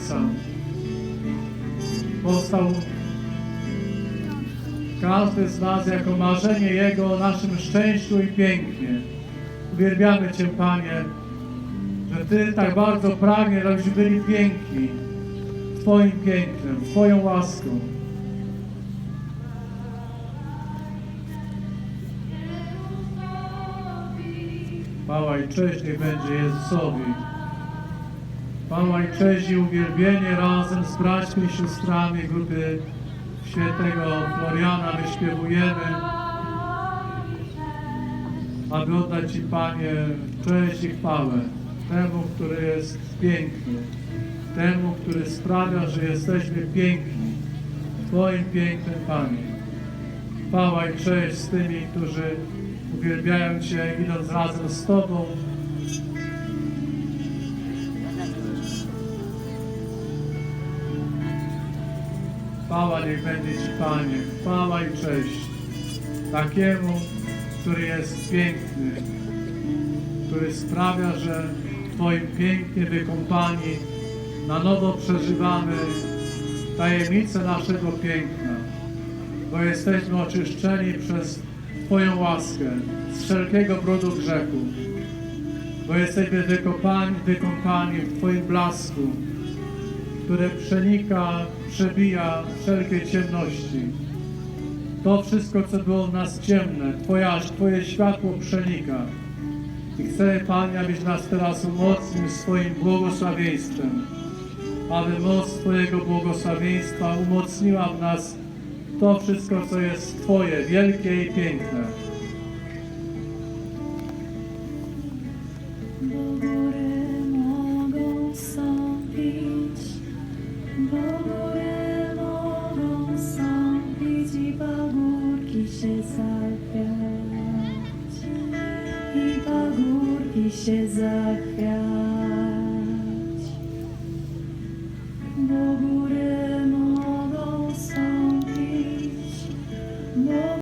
Ojca. Powstał każdy z nas jako marzenie Jego o naszym szczęściu i pięknie. Uwielbiamy Cię, Panie, że Ty tak bardzo pragniesz, abyśmy byli piękni Twoim pięknem, Twoją łaską. Chwała i cześć niech będzie Jezusowi. Chwała i cześć i uwielbienie razem z braćmi i siostrami grupy świętego Floriana wyśpiewujemy, aby oddać Ci, Panie, cześć i chwałę temu, który jest piękny, temu, który sprawia, że jesteśmy piękni, Twoim pięknym, Panie. Chwała i cześć z tymi, którzy uwielbiają Cię, idąc razem z Tobą. Chwała niech będzie Ci, Panie, chwała i cześć takiemu, który jest piękny, który sprawia, że Twoim pięknie wykąpani na nowo przeżywamy tajemnicę naszego piękna, bo jesteśmy oczyszczeni przez Twoją łaskę z wszelkiego brudu grzechu, bo jesteśmy wykopani, wykąpani w Twoim blasku, które przenika, przebija wszelkie ciemności. To wszystko, co było w nas ciemne, Twoja, Twoje światło przenika. I chcę, Panie, abyś nas teraz umocnił swoim błogosławieństwem, aby moc Twojego błogosławieństwa umocniła w nas to wszystko, co jest Twoje, wielkie i piękne. I się zachwiać.